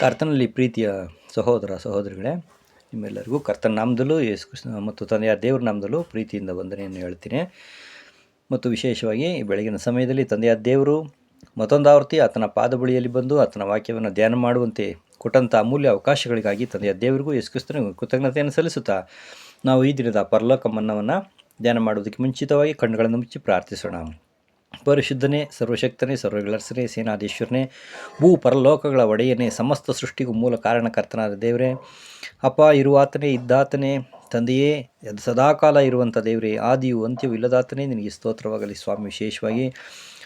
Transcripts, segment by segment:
ಕರ್ತನಲ್ಲಿ ಪ್ರೀತಿಯ ಸಹೋದರ ಸಹೋದರಿಗಳೇ, ನಿಮ್ಮೆಲ್ಲರಿಗೂ ಕರ್ತನ ನಾಮದಲ್ಲೂ ಯೇಸು ಕೃಷ್ಣ ಮತ್ತು ತಂದೆಯ ದೇವ್ರ ನಾಮದಲ್ಲೂ ಪ್ರೀತಿಯಿಂದ ವಂದನೆಯನ್ನು ಹೇಳ್ತೀನಿ. ಮತ್ತು ವಿಶೇಷವಾಗಿ ಬೆಳಗಿನ ಸಮಯದಲ್ಲಿ ತಂದೆಯ ದೇವರು ಮತ್ತೊಂದು ಆವೃತ್ತಿ ಆತನ ಪಾದ ಬಳಿಯಲ್ಲಿ ಬಂದು ಆತನ ವಾಕ್ಯವನ್ನು ಧ್ಯಾನ ಮಾಡುವಂತೆ ಕೊಟ್ಟಂಥ ಅಮೂಲ್ಯ ಅವಕಾಶಗಳಿಗಾಗಿ ತಂದೆಯ ದೇವರಿಗೂ ಯೇಸು ಕ್ರಿಸ್ತನಿಗೂ ಕೃತಜ್ಞತೆಯನ್ನು ಸಲ್ಲಿಸುತ್ತಾ ನಾವು ಈ ದಿನದ ಪರಲೋಕ ಮನ್ನವನ್ನು ಧ್ಯಾನ ಮಾಡುವುದಕ್ಕೆ ಮುಂಚಿತವಾಗಿ ಕಣ್ಣುಗಳನ್ನು ಮುಚ್ಚಿ ಪ್ರಾರ್ಥಿಸೋಣ. ಪರಿಶುದ್ಧನೇ, ಸರ್ವಶಕ್ತನೇ ಸರ್ವಗಳರ್ಸನೇ ಸೇನಾಧೀಶ್ವರನೇ, ಭೂ ಪರಲೋಕಗಳ ಒಡೆಯನೇ, ಸಮಸ್ತ ಸೃಷ್ಟಿಗೂ ಮೂಲ ಕಾರಣಕರ್ತನಾದ ದೇವರೇ. ಅಪ್ಪ ಇರುವಾತನೇ ಇದ್ದಾತನೇ, ತಂದೆಯೇ, ಅದು ಸದಾಕಾಲ ಇರುವಂಥ ದೇವರೇ, ಆದಿಯು ಅಂತ್ಯವೂ ಇಲ್ಲದಾತನೇ, ನಿನಗೆ ಸ್ತೋತ್ರವಾಗಲಿ ಸ್ವಾಮಿ, ವಿಶೇಷವಾಗಿ.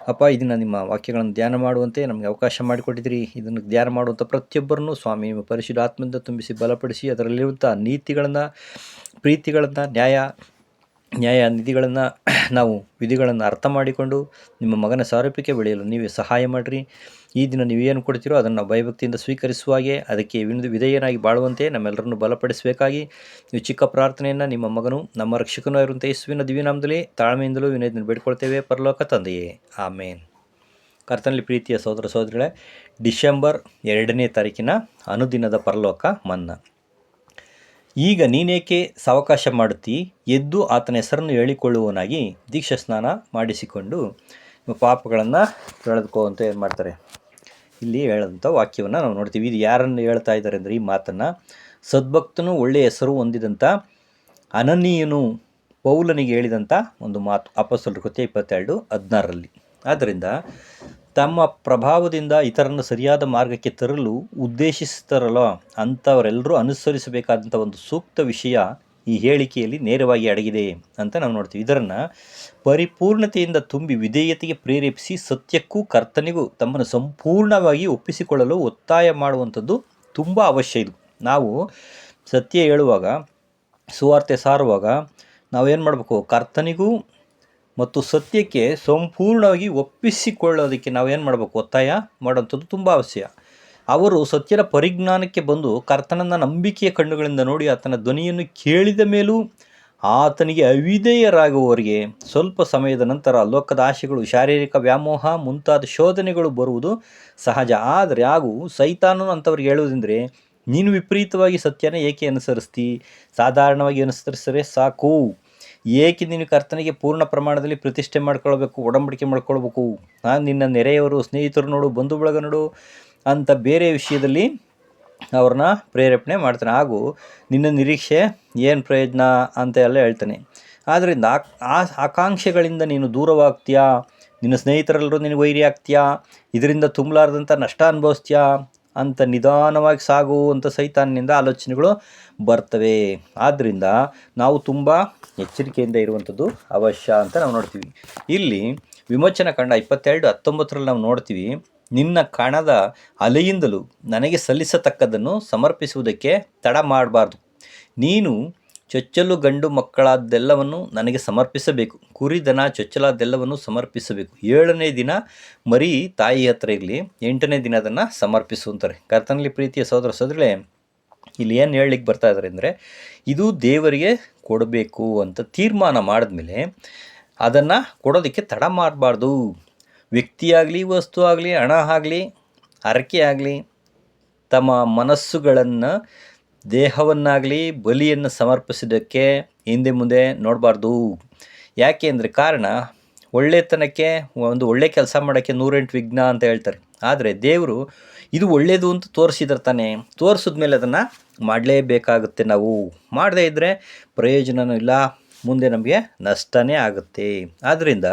ಅಪ್ಪ, ಇದನ್ನು ನಿಮ್ಮ ವಾಕ್ಯಗಳನ್ನು ಧ್ಯಾನ ಮಾಡುವಂತೆ ನಮಗೆ ಅವಕಾಶ ಮಾಡಿಕೊಟ್ಟಿದ್ದೀರಿ. ಇದನ್ನು ಧ್ಯಾನ ಮಾಡುವಂಥ ಪ್ರತಿಯೊಬ್ಬರನ್ನು ಸ್ವಾಮಿ, ನಿಮ್ಮ ಪರಿಶುದ್ಧ ಆತ್ಮದಿಂದ ತುಂಬಿಸಿ ಬಲಪಡಿಸಿ ಅದರಲ್ಲಿರುವಂಥ ನೀತಿಗಳನ್ನು, ಪ್ರೀತಿಗಳನ್ನು, ನ್ಯಾಯ ನ್ಯಾಯ ನಿಧಿಗಳನ್ನು ನಾವು ವಿಧಿಗಳನ್ನು ಅರ್ಥ ಮಾಡಿಕೊಂಡು ನಿಮ್ಮ ಮಗನ ಸಾರೂಪ್ಯಕ್ಕೆ ಬೆಳೆಯಲು ನೀವೇ ಸಹಾಯ ಮಾಡಿರಿ. ಈ ದಿನ ನೀವೇನು ಕೊಡ್ತೀರೋ ಅದನ್ನು ನಾವು ಭಯಭಕ್ತಿಯಿಂದ ಸ್ವೀಕರಿಸುವ ಹಾಗೆ ಅದಕ್ಕೆ ವಿನ ವಿಧೇಯನಾಗಿ ಬಾಳುವಂತೆ ನಮ್ಮೆಲ್ಲರನ್ನು ಬಲಪಡಿಸಬೇಕಾಗಿ ನೀವು ಚಿಕ್ಕ ಪ್ರಾರ್ಥನೆಯನ್ನು ನಿಮ್ಮ ಮಗನು, ನಮ್ಮ ರಕ್ಷಕನೂ ಇರುವಂತೆ ಯೇಸುವಿನ ದಿವ್ಯನಾಮದಲ್ಲಿ ತಾಳ್ಮೆಯಿಂದಲೂ ವಿನಯದಿಂದ ಬೇಡ್ಕೊಳ್ತೇವೆ. ಪರಲೋಕ ತಂದೆಯೇ, ಆಮೇನ್. ಕರ್ತನಲ್ಲಿ ಪ್ರೀತಿಯ ಸಹೋದರ ಸಹೋದರಿಗಳೇ, ಡಿಸೆಂಬರ್ ಎರಡನೇ ತಾರೀಕಿನ ಅನುದಿನದ ಪರಲೋಕ ಮನ್ನಾ. ಈಗ ನೀನೇಕೆ ಸಾವಕಾಶ ಮಾಡುತ್ತಿ? ಎದ್ದು ಆತನ ಹೆಸರನ್ನು ಹೇಳಿಕೊಳ್ಳುವವನಾಗಿ ದೀಕ್ಷಾ ಸ್ನಾನ ಮಾಡಿಸಿಕೊಂಡು ಪಾಪಗಳನ್ನು ತೊಳೆದುಕೋ ಅಂತ ಏನು ಮಾಡ್ತಾರೆ? ಇಲ್ಲಿ ಹೇಳೋಂಥ ವಾಕ್ಯವನ್ನು ನಾವು ನೋಡ್ತೀವಿ. ಇದು ಯಾರನ್ನು ಹೇಳ್ತಾ ಇದ್ದಾರೆ ಅಂದರೆ ಈ ಮಾತನ್ನು ಸದ್ಭಕ್ತನು ಒಳ್ಳೆಯ ಹೆಸರು ಹೊಂದಿದಂಥ ಅನನೀಯನು ಪೌಲನಿಗೆ ಹೇಳಿದಂಥ ಒಂದು ಮಾತು ಅಪಸಲ್ ಕೃತ್ಯ ಇಪ್ಪತ್ತೆರಡು ಹದಿನಾರರಲ್ಲಿ. ಆದ್ದರಿಂದ ತಮ್ಮ ಪ್ರಭಾವದಿಂದ ಇತರನ್ನು ಸರಿಯಾದ ಮಾರ್ಗಕ್ಕೆ ತರಲು ಉದ್ದೇಶಿಸ್ತಾರಲ್ಲ ಅಂಥವರೆಲ್ಲರೂ ಅನುಸರಿಸಬೇಕಾದಂಥ ಒಂದು ಸೂಕ್ತ ವಿಷಯ ಈ ಹೇಳಿಕೆಯಲ್ಲಿ ನೇರವಾಗಿ ಅಡಗಿದೆ ಅಂತ ನಾವು ನೋಡ್ತೀವಿ. ಇದನ್ನು ಪರಿಪೂರ್ಣತೆಯಿಂದ ತುಂಬಿ ವಿಧೇಯತೆಗೆ ಪ್ರೇರೇಪಿಸಿ ಸತ್ಯಕ್ಕೂ ಕರ್ತನಿಗೂ ತಮ್ಮನ್ನು ಸಂಪೂರ್ಣವಾಗಿ ಒಪ್ಪಿಸಿಕೊಳ್ಳಲು ಒತ್ತಾಯ ಮಾಡುವಂಥದ್ದು ತುಂಬ ಅವಶ್ಯ ಇದು. ನಾವು ಸತ್ಯ ಹೇಳುವಾಗ, ಸುವಾರ್ತೆ ಸಾರುವಾಗ ನಾವೇನು ಮಾಡಬೇಕು? ಕರ್ತನಿಗೂ ಮತ್ತು ಸತ್ಯಕ್ಕೆ ಸಂಪೂರ್ಣವಾಗಿ ಒಪ್ಪಿಸಿಕೊಳ್ಳೋದಕ್ಕೆ ನಾವೇನು ಮಾಡಬೇಕು? ಒತ್ತಾಯ ಮಾಡೋಂಥದ್ದು ತುಂಬ ಅವಶ್ಯ. ಅವರು ಸತ್ಯದ ಪರಿಜ್ಞಾನಕ್ಕೆ ಬಂದು ಕರ್ತನನ್ನ ನಂಬಿಕೆಯ ಕಣ್ಣುಗಳಿಂದ ನೋಡಿ ಆತನ ಧ್ವನಿಯನ್ನು ಕೇಳಿದ ಮೇಲೂ ಆತನಿಗೆ ಅವಿಧೇಯರಾಗುವವರಿಗೆ ಸ್ವಲ್ಪ ಸಮಯದ ನಂತರ ಲೋಕದ ಆಶೆಗಳು ಶಾರೀರಿಕ ವ್ಯಾಮೋಹ ಮುಂತಾದ ಶೋಧನೆಗಳು ಬರುವುದು ಸಹಜ. ಆದರೆ ಹಾಗೂ ಸೈತಾನನು ಅಂಥವ್ರಿಗೆ ಹೇಳುವುದೆಂದರೆ, ನೀನು ವಿಪರೀತವಾಗಿ ಸತ್ಯನ ಏಕೆ ಅನುಸರಿಸ್ತಿ? ಸಾಧಾರಣವಾಗಿ ಅನುಸರಿಸಿದರೆ ಸಾಕು. ಏಕೆ ನೀನು ಕರ್ತನಿಗೆ ಪೂರ್ಣ ಪ್ರಮಾಣದಲ್ಲಿ ಪ್ರತಿಷ್ಠೆ ಮಾಡ್ಕೊಳ್ಬೇಕು, ಒಡಂಬಡಿಕೆ ಮಾಡ್ಕೊಳ್ಬೇಕು? ಹಾಂ ನಿನ್ನ ನೆರೆಯವರು, ಸ್ನೇಹಿತರು ನೋಡು ಬಂಧು ಬಳಗ ನೋಡು ಅಂತ ಬೇರೆ ವಿಷಯದಲ್ಲಿ ಅವ್ರನ್ನ ಪ್ರೇರೇಪಣೆ ಮಾಡ್ತಾನೆ. ಹಾಗೂ ನಿನ್ನ ನಿರೀಕ್ಷೆ ಏನು ಪ್ರಯೋಜನ ಅಂತ ಎಲ್ಲ ಹೇಳ್ತಾನೆ. ಆದ್ದರಿಂದ ಆ ಆಕಾಂಕ್ಷೆಗಳಿಂದ ನೀನು ದೂರವಾಗ್ತೀಯಾ? ನಿನ್ನ ಸ್ನೇಹಿತರೆಲ್ಲರೂ ನಿನಗೆ ವೈರಿ ಆಗ್ತೀಯಾ ಇದರಿಂದ ತುಂಬಲಾರ್ದಂಥ ನಷ್ಟ ಅನುಭವಿಸ್ತೀಯಾ? ಅಂತ ನಿಧಾನವಾಗಿ ಸಾಗು ಅಂತ ಸೈತಾನ್ನಿಂದ ಆಲೋಚನೆಗಳು ಬರ್ತವೆ. ಆದ್ದರಿಂದ ನಾವು ತುಂಬ ಎಚ್ಚರಿಕೆಯಿಂದ ಇರುವಂಥದ್ದು ಅವಶ್ಯ ಅಂತ ನಾವು ನೋಡ್ತೀವಿ. ಇಲ್ಲಿ ವಿಮೋಚನ ಕಂಡ ಇಪ್ಪತ್ತೆರಡು, ಹತ್ತೊಂಬತ್ತರಲ್ಲಿ ನಾವು ನೋಡ್ತೀವಿ, ನಿನ್ನ ಕಣದ ಅಲೆಯಿಂದಲೂ ನನಗೆ ಸಲ್ಲಿಸತಕ್ಕದ್ದನ್ನು ಸಮರ್ಪಿಸುವುದಕ್ಕೆ ತಡ ಮಾಡಬಾರ್ದು. ನೀನು ಚೊಚ್ಚಲು ಗಂಡು ಮಕ್ಕಳಾದ್ದೆಲ್ಲವನ್ನು ನನಗೆ ಸಮರ್ಪಿಸಬೇಕು. ಕುರಿ ದನ ಚೊಚ್ಚಲಾದ್ದೆಲ್ಲವನ್ನು ಸಮರ್ಪಿಸಬೇಕು. ಏಳನೇ ದಿನ ಮರಿ ತಾಯಿ ಹತ್ರ ಇರಲಿ, ಎಂಟನೇ ದಿನ ಅದನ್ನು ಸಮರ್ಪಿಸು ಅಂತಾರೆ. ಕರ್ತನಲ್ಲಿ ಪ್ರೀತಿಯ ಸಹೋದರ ಸೋದರೇ ಇಲ್ಲಿ ಏನು ಹೇಳಲಿಕ್ಕೆ ಬರ್ತಾ ಇದ್ದಾರೆ ಅಂದರೆ, ಇದು ದೇವರಿಗೆ ಕೊಡಬೇಕು ಅಂತ ತೀರ್ಮಾನ ಮಾಡಿದ್ಮೇಲೆ ಅದನ್ನು ಕೊಡೋದಕ್ಕೆ ತಡ ಮಾಡಬಾರ್ದು. ವ್ಯಕ್ತಿಯಾಗಲಿ, ವಸ್ತು ಆಗಲಿ, ಹಣ ಆಗಲಿ, ಹರಕೆ ಆಗಲಿ, ತಮ್ಮ ಮನಸ್ಸುಗಳನ್ನು ದೇಹವನ್ನಾಗಲಿ ಬಲಿಯನ್ನು ಸಮರ್ಪಿಸಿದ್ದಕ್ಕೆ ಹಿಂದೆ ಮುಂದೆ ನೋಡಬಾರ್ದು. ಯಾಕೆ ಅಂದರೆ ಕಾರಣ, ಒಳ್ಳೆತನಕ್ಕೆ, ಒಂದು ಒಳ್ಳೆ ಕೆಲಸ ಮಾಡೋಕ್ಕೆ ನೂರೆಂಟು ವಿಘ್ನ ಅಂತ ಹೇಳ್ತಾರೆ. ಆದರೆ ದೇವರು ಇದು ಒಳ್ಳೆಯದು ಅಂತ ತೋರಿಸಿದ್ರೆ ತಾನೇ, ತೋರಿಸಿದ್ಮೇಲೆ ಅದನ್ನು ಮಾಡಲೇಬೇಕಾಗುತ್ತೆ ನಾವು. ಮಾಡದೇ ಇದ್ದರೆ ಪ್ರಯೋಜನವೂ ಇಲ್ಲ, ಮುಂದೆ ನಮಗೆ ನಷ್ಟನೇ ಆಗುತ್ತೆ. ಆದ್ದರಿಂದ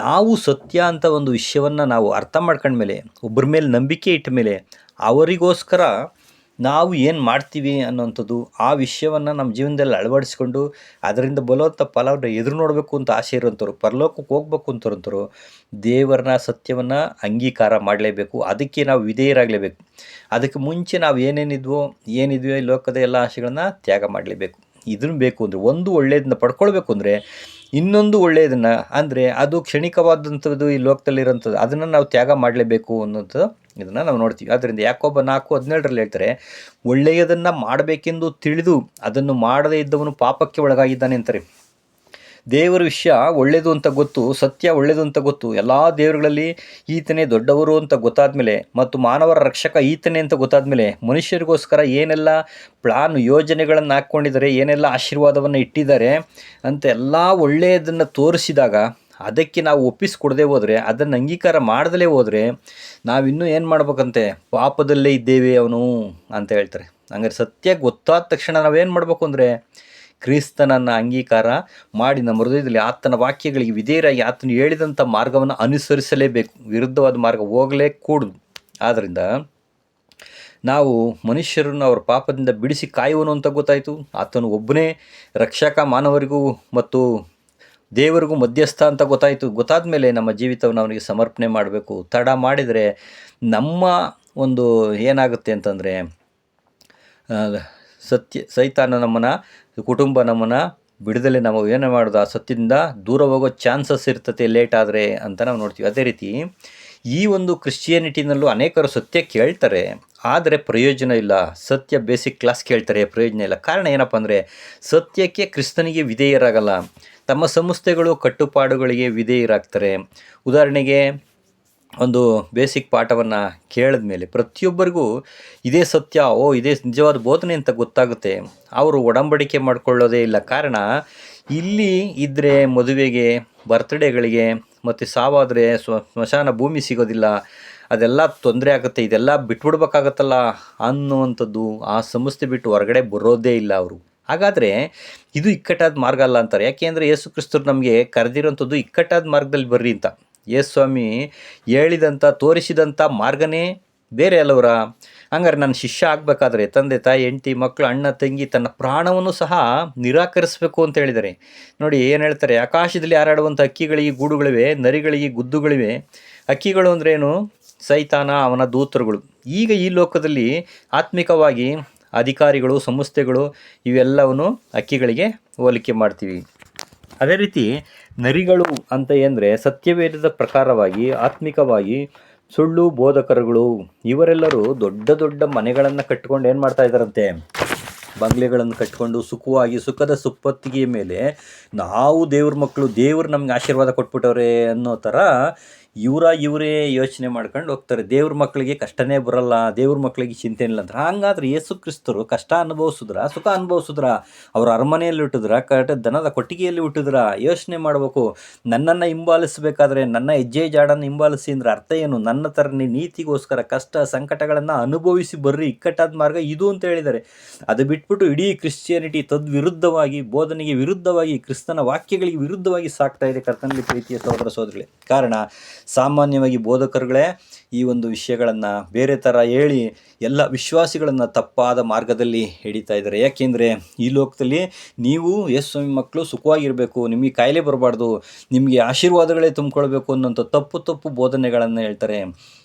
ನಾವು ಸತ್ಯ ಅಂತ ಒಂದು ವಿಷಯವನ್ನು ನಾವು ಅರ್ಥ ಮಾಡ್ಕೊಂಡ್ಮೇಲೆ ಒಬ್ಬರ ಮೇಲೆ ನಂಬಿಕೆ ಇಟ್ಟ ಮೇಲೆ ಅವರಿಗೋಸ್ಕರ ನಾವು ಏನು ಮಾಡ್ತೀವಿ ಅನ್ನೋಂಥದ್ದು ಆ ವಿಷಯವನ್ನು ನಮ್ಮ ಜೀವನದಲ್ಲಿ ಅಳವಡಿಸ್ಕೊಂಡು ಅದರಿಂದ ಬಲವಂತ ಫಲವನ್ನು ಎದುರು ನೋಡಬೇಕು ಅಂತ ಆಸೆ ಇರುವಂಥವ್ರು, ಪರಲೋಕಕ್ಕೆ ಹೋಗ್ಬೇಕು ಅಂತರಂತರು ದೇವರನ್ನ, ಸತ್ಯವನ್ನು ಅಂಗೀಕಾರ ಮಾಡಲೇಬೇಕು. ಅದಕ್ಕೆ ನಾವು ವಿಧೇಯರಾಗಲೇಬೇಕು. ಅದಕ್ಕೆ ಮುಂಚೆ ನಾವು ಏನೇನಿದ್ವೋ, ಏನಿದ್ವೋ ಈ ಲೋಕದ ಎಲ್ಲ ಆಸೆಗಳನ್ನು ತ್ಯಾಗ ಮಾಡಲೇಬೇಕು. ಇದನ್ನು ಬೇಕು ಅಂದರೆ ಒಂದು ಒಳ್ಳೆಯದನ್ನ ಪಡ್ಕೊಳ್ಬೇಕು ಅಂದರೆ ಇನ್ನೊಂದು ಒಳ್ಳೆಯದನ್ನು ಅಂದರೆ ಅದು ಕ್ಷಣಿಕವಾದಂಥದ್ದು ಈ ಲೋಕದಲ್ಲಿರೋಂಥದ್ದು ಅದನ್ನು ನಾವು ತ್ಯಾಗ ಮಾಡಲೇಬೇಕು ಅನ್ನೋದು ಇದನ್ನು ನಾವು ನೋಡ್ತೀವಿ. ಆದ್ದರಿಂದ ಯಾಕೊಬ್ಬ ನಾಲ್ಕು ಹದಿನೇಳರಲ್ಲಿ ಹೇಳ್ತಾರೆ, ಒಳ್ಳೆಯದನ್ನು ಮಾಡಬೇಕೆಂದು ತಿಳಿದು ಅದನ್ನು ಮಾಡದೇ ಇದ್ದವನು ಪಾಪಕ್ಕೆ ಒಳಗಾಗಿದ್ದಾನೆ ಅಂತಾರೆ. ದೇವರ ವಿಷಯ ಒಳ್ಳೆಯದು ಅಂತ ಗೊತ್ತು, ಸತ್ಯ ಒಳ್ಳೆಯದು ಅಂತ ಗೊತ್ತು, ಎಲ್ಲ ದೇವರುಗಳಲ್ಲಿ ಈತನೇ ದೊಡ್ಡವರು ಅಂತ ಗೊತ್ತಾದ ಮೇಲೆ ಮತ್ತು ಮಾನವರ ರಕ್ಷಕ ಈತನೇ ಅಂತ ಗೊತ್ತಾದ ಮೇಲೆ ಮನುಷ್ಯರಿಗೋಸ್ಕರ ಏನೆಲ್ಲ ಪ್ಲಾನ್ ಯೋಜನೆಗಳನ್ನು ಹಾಕ್ಕೊಂಡಿದ್ದಾರೆ, ಏನೆಲ್ಲ ಆಶೀರ್ವಾದವನ್ನು ಇಟ್ಟಿದ್ದಾರೆ ಅಂತ ಎಲ್ಲ ಒಳ್ಳೆಯದನ್ನು ತೋರಿಸಿದಾಗ ಅದಕ್ಕೆ ನಾವು ಒಪ್ಪಿಸ್ಕೊಡದೆ ಹೋದರೆ, ಅದನ್ನು ಅಂಗೀಕಾರ ಮಾಡದಲೇ ಹೋದರೆ ನಾವಿನ್ನೂ ಏನು ಮಾಡ್ಬೇಕಂತೆ? ಪಾಪದಲ್ಲೇ ಇದ್ದೇವೆ ಅವನು ಅಂತ ಹೇಳ್ತಾರೆ. ಹಂಗಾರೆ ಸತ್ಯ ಗೊತ್ತಾದ ತಕ್ಷಣ ನಾವೇನು ಮಾಡಬೇಕು ಅಂದರೆ, ಕ್ರಿಸ್ತನನ್ನು ಅಂಗೀಕಾರ ಮಾಡಿ ನಮ್ಮ ಹೃದಯದಲ್ಲಿ ಆತನ ವಾಕ್ಯಗಳಿಗೆ ವಿಧೇಯರಾಗಿ ಆತನು ಹೇಳಿದಂಥ ಮಾರ್ಗವನ್ನು ಅನುಸರಿಸಲೇಬೇಕು. ವಿರುದ್ಧವಾದ ಮಾರ್ಗ ಹೋಗಲೇ ಕೂಡುದು ಆದ್ದರಿಂದ ನಾವು ಮನುಷ್ಯರನ್ನು ಅವರ ಪಾಪದಿಂದ ಬಿಡಿಸಿ ಕಾಯುವನು ಅಂತ ಗೊತ್ತಾಯಿತು. ಆತನು ಒಬ್ಬನೇ ರಕ್ಷಕ ಮಾನವರಿಗೂ ಮತ್ತು ದೇವರಿಗೂ ಮಧ್ಯಸ್ಥ ಅಂತ ಗೊತ್ತಾಯಿತು. ಗೊತ್ತಾದ ಮೇಲೆ ನಮ್ಮ ಜೀವಿತವನ್ನು ಅವನಿಗೆ ಸಮರ್ಪಣೆ ಮಾಡಬೇಕು. ತಡ ಮಾಡಿದರೆ ನಮ್ಮ ಒಂದು ಏನಾಗುತ್ತೆ ಅಂತಂದರೆ ಸತ್ಯ, ಸೈತಾನ ನಮ್ಮನ್ನು, ಕುಟುಂಬ ನಮ್ಮನ್ನು ಬಿಡದಲ್ಲೇ ನಾವು ಏನು ಮಾಡೋದು? ಆ ಸತ್ಯದಿಂದ ದೂರ ಹೋಗೋ ಚಾನ್ಸಸ್ ಇರ್ತತೆ ಲೇಟ್ ಆದರೆ ಅಂತ ನಾವು ನೋಡ್ತೀವಿ. ಅದೇ ರೀತಿ ಈ ಒಂದು ಕ್ರಿಶ್ಚಿಯಾನಿಟಿನಲ್ಲೂ ಅನೇಕರು ಸತ್ಯ ಕೇಳ್ತಾರೆ, ಆದರೆ ಪ್ರಯೋಜನ ಇಲ್ಲ. ಸತ್ಯ ಬೇಸಿಕ್ ಕ್ಲಾಸ್ ಕೇಳ್ತಾರೆ, ಪ್ರಯೋಜನ ಇಲ್ಲ. ಕಾರಣ ಏನಪ್ಪ ಅಂದರೆ, ಸತ್ಯಕ್ಕೆ ಕ್ರಿಸ್ತನಿಗೆ ವಿಧೇಯರಾಗಲ್ಲ. ತಮ್ಮ ಸಂಸ್ಥೆಗಳು ಕಟ್ಟುಪಾಡುಗಳಿಗೆ ವಿಧೇಯರಾಗ್ತಾರೆ. ಉದಾಹರಣೆಗೆ, ಒಂದು ಬೇಸಿಕ್ ಪಾಠವನ್ನು ಕೇಳಿದ ಮೇಲೆ ಪ್ರತಿಯೊಬ್ಬರಿಗೂ ಇದೇ ಸತ್ಯ, ಓ, ಇದೇ ನಿಜವಾದ ಬೋಧನೆ ಅಂತ ಗೊತ್ತಾಗುತ್ತೆ. ಅವರು ಒಡಂಬಡಿಕೆ ಮಾಡಿಕೊಳ್ಳೋದೇ ಇಲ್ಲ. ಕಾರಣ, ಇಲ್ಲಿ ಇದ್ದರೆ ಮದುವೆಗೆ ಬರ್ತ್ಡೇಗಳಿಗೆ ಮತ್ತು ಸಾವಾದರೆ ಸ್ವ, ಸ್ಮಶಾನ ಭೂಮಿ ಸಿಗೋದಿಲ್ಲ. ಅದೆಲ್ಲ ತೊಂದರೆ ಆಗುತ್ತೆ. ಇದೆಲ್ಲ ಬಿಟ್ಬಿಡ್ಬೇಕಾಗತ್ತಲ್ಲ ಅನ್ನುವಂಥದ್ದು ಆ ಸಂಸ್ಥೆ ಬಿಟ್ಟು ಹೊರಗಡೆ ಬರೋದೇ ಇಲ್ಲ ಅವರು. ಹಾಗಾದರೆ ಇದು ಇಕ್ಕಟ್ಟಾದ ಮಾರ್ಗ ಅಲ್ಲ ಅಂತಾರೆ. ಯಾಕೆಂದರೆ ಯೇಸು ಕ್ರಿಸ್ತರು ನಮಗೆ ಕರೆದಿರೋಂಥದ್ದು ಇಕ್ಕಟ್ಟಾದ ಮಾರ್ಗದಲ್ಲಿ ಬರ್ರಿ ಅಂತ. ಯೇಸು ಸ್ವಾಮಿ ಹೇಳಿದಂಥ, ತೋರಿಸಿದಂಥ ಮಾರ್ಗನೇ ಬೇರೆ ಅಲ್ಲವರ? ಹಂಗಾರೆ ನನ್ನ ಶಿಷ್ಯ ಆಗಬೇಕಾದ್ರೆ, ತಂದೆ, ತಾಯಿ, ಹೆಂಡತಿ, ಮಕ್ಕಳು, ಅಣ್ಣ, ತಂಗಿ ತನ್ನ ಪ್ರಾಣವನ್ನು ಸಹ ನಿರಾಕರಿಸಬೇಕು ಅಂತ ಹೇಳಿದ್ದಾರೆ. ನೋಡಿ, ಏನು ಹೇಳ್ತಾರೆ? ಆಕಾಶದಲ್ಲಿ ಹಾರಾಡುವಂಥ ಅಕ್ಕಿಗಳಿಗೆ ಗೂಡುಗಳಿವೆ, ನರಿಗಳಿಗೆ ಗುದ್ದುಗಳಿವೆ. ಅಕ್ಕಿಗಳು ಅಂದ್ರೇನು ಸೈತಾನ, ಅವನ ದೂತರುಗಳು. ಈಗ ಈ ಲೋಕದಲ್ಲಿ ಆತ್ಮಿಕವಾಗಿ ಅಧಿಕಾರಿಗಳು, ಸಂಸ್ಥೆಗಳು ಇವೆಲ್ಲವನ್ನು ಅಕ್ಕಿಗಳಿಗೆ ಹೋಲಿಕೆ ಮಾಡ್ತೀವಿ. ಅದೇ ರೀತಿ ನರಿಗಳು ಅಂತ ಏನಂದರೆ ಸತ್ಯವೇದದ ಪ್ರಕಾರವಾಗಿ, ಆತ್ಮಿಕವಾಗಿ ಸುಳ್ಳು, ಬೋಧಕರುಗಳು ಇವರೆಲ್ಲರೂ ದೊಡ್ಡ ದೊಡ್ಡ ಮನೆಗಳನ್ನು ಕಟ್ಕೊಂಡು ಏನು ಮಾಡ್ತಾ ಇದ್ದಾರಂತೆ? ಬಂಗ್ಲೆಗಳನ್ನು ಕಟ್ಕೊಂಡು ಸುಖವಾಗಿ, ಸುಖದ ಸುಪ್ಪತ್ತಿಗೆಯ ಮೇಲೆ ನಾವು ದೇವ್ರ ಮಕ್ಕಳು ದೇವ್ರು ನಮ್ಗೆ ಆಶೀರ್ವಾದ ಕೊಟ್ಬಿಟ್ಟವ್ರೆ ಅನ್ನೋ ಥರ ಇವರ ಇವರೇ ಯೋಚನೆ ಮಾಡ್ಕೊಂಡು ಹೋಗ್ತಾರೆ. ದೇವ್ರ ಮಕ್ಕಳಿಗೆ ಕಷ್ಟನೇ ಬರಲ್ಲ, ದೇವ್ರ ಮಕ್ಕಳಿಗೆ ಚಿಂತೆ ಇಲ್ಲ ಅಂತ. ಹಂಗಾದ್ರೆ ಯೇಸು ಕ್ರಿಸ್ತರು ಕಷ್ಟ ಅನುಭವಿಸಿದ್ರ, ಸುಖ ಅನುಭವಿಸಿದ್ರ? ಅವ್ರ ಅರಮನೆಯಲ್ಲಿ ಹುಟ್ಟಿದ್ರ, ಕಟ ದನದ ಕೊಟ್ಟಿಗೆಯಲ್ಲಿ ಹುಟ್ಟಿದ್ರ? ಯೋಚನೆ ಮಾಡಬೇಕು. ನನ್ನನ್ನು ಹಿಂಬಾಲಿಸಬೇಕಾದ್ರೆ ನನ್ನ ಹೆಜ್ಜೆ ಜಾಡನ್ನು ಹಿಂಬಾಲಿಸಿ ಅಂದ್ರೆ ಅರ್ಥ ಏನು? ನನ್ನ ಥರ ನೀತಿಗೋಸ್ಕರ ಕಷ್ಟ ಸಂಕಟಗಳನ್ನು ಅನುಭವಿಸಿ ಬರ್ರಿ. ಇಕ್ಕಟ್ಟಾದ ಮಾರ್ಗ ಇದು ಅಂತ ಹೇಳಿದ್ದಾರೆ. ಅದು ಬಿಟ್ಬಿಟ್ಟು ಇಡೀ ಕ್ರಿಶ್ಚಿಯಾನಿಟಿ ತದ್ವಿರುದ್ಧವಾಗಿ, ಬೋಧನೆಗೆ ವಿರುದ್ಧವಾಗಿ, ಕ್ರಿಸ್ತನ ವಾಕ್ಯಗಳಿಗೆ ವಿರುದ್ಧವಾಗಿ ಸಾಕ್ತಾ ಇದೆ ಕರ್ತನಲ್ಲಿ ಪ್ರೀತಿಯ ಸಹೋದರ ಸೋದರಿಗಳೇ ಕಾರಣ ಸಾಮಾನ್ಯವಾಗಿ ಬೋಧಕರುಗಳೇ ಈ ಒಂದು ವಿಷಯಗಳನ್ನು ಬೇರೆ ಥರ ಹೇಳಿ ಎಲ್ಲ ವಿಶ್ವಾಸಿಗಳನ್ನು ತಪ್ಪಾದ ಮಾರ್ಗದಲ್ಲಿ ಹಿಡಿತಾ ಇದ್ದಾರೆ. ಯಾಕೆಂದರೆ ಈ ಲೋಕದಲ್ಲಿ ನೀವು ಎಸ್ ಯೇಸು ಮಕ್ಕಳು ಸುಖವಾಗಿರಬೇಕು, ನಿಮಗೆ ಕಾಯಿಲೆ ಬರಬಾರ್ದು, ನಿಮಗೆ ಆಶೀರ್ವಾದಗಳೇ ತುಂಬಿಕೊಳ್ಬೇಕು ಅನ್ನೋಂಥ ತಪ್ಪು ತಪ್ಪು ಬೋಧನೆಗಳನ್ನು ಹೇಳ್ತಾರೆ.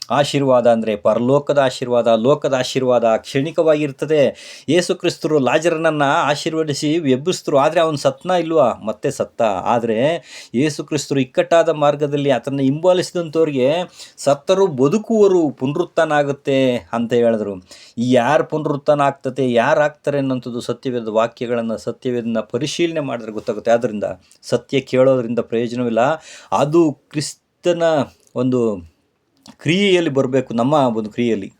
ಆಶೀರ್ವಾದ ಅಂದರೆ ಪರಲೋಕದ ಆಶೀರ್ವಾದ, ಲೋಕದ ಆಶೀರ್ವಾದ ಕ್ಷಣಿಕವಾಗಿರ್ತದೆ. ಯೇಸು ಕ್ರಿಸ್ತರು ಲಾಜರನನ್ನು ಆಶೀರ್ವದಿಸಿ ಎಬ್ಬಿಸ್ತರು ಆದರೆ ಅವನು ಸತ್ನ ಇಲ್ವಾ? ಮತ್ತೆ ಸತ್ತ. ಆದರೆ ಯೇಸು ಕ್ರಿಸ್ತರು ಇಕ್ಕಟ್ಟಾದ ಮಾರ್ಗದಲ್ಲಿ ಅದನ್ನು ಹಿಂಬಾಲಿಸಿದಂಥವ್ರಿಗೆ ಸತ್ತರು ಬದುಕುವರು ಪುನರುತ್ಥಾನ ಆಗುತ್ತೆ ಅಂತ ಹೇಳಿದ್ರು. ಯಾರು ಪುನರುತ್ಥಾನ ಆಗ್ತದೆ ಯಾರು ಆಗ್ತಾರೆ ಅನ್ನೋಂಥದ್ದು ಸತ್ಯವೇದ ವಾಕ್ಯಗಳನ್ನು, ಸತ್ಯವೇದನ ಪರಿಶೀಲನೆ ಮಾಡಿದ್ರೆ ಗೊತ್ತಾಗುತ್ತೆ. ಆದ್ದರಿಂದ ಸತ್ಯ ಕೇಳೋದ್ರಿಂದ ಪ್ರಯೋಜನವಿಲ್ಲ. ಅದು ಕ್ರಿಸ್ತನ ಒಂದು ಕ್ರಿಯೆಯಲ್ಲಿ ಬರಬೇಕು, ನಮ್ಮ ಒಂದು ಕ್ರಿಯೆಯಲ್ಲಿ.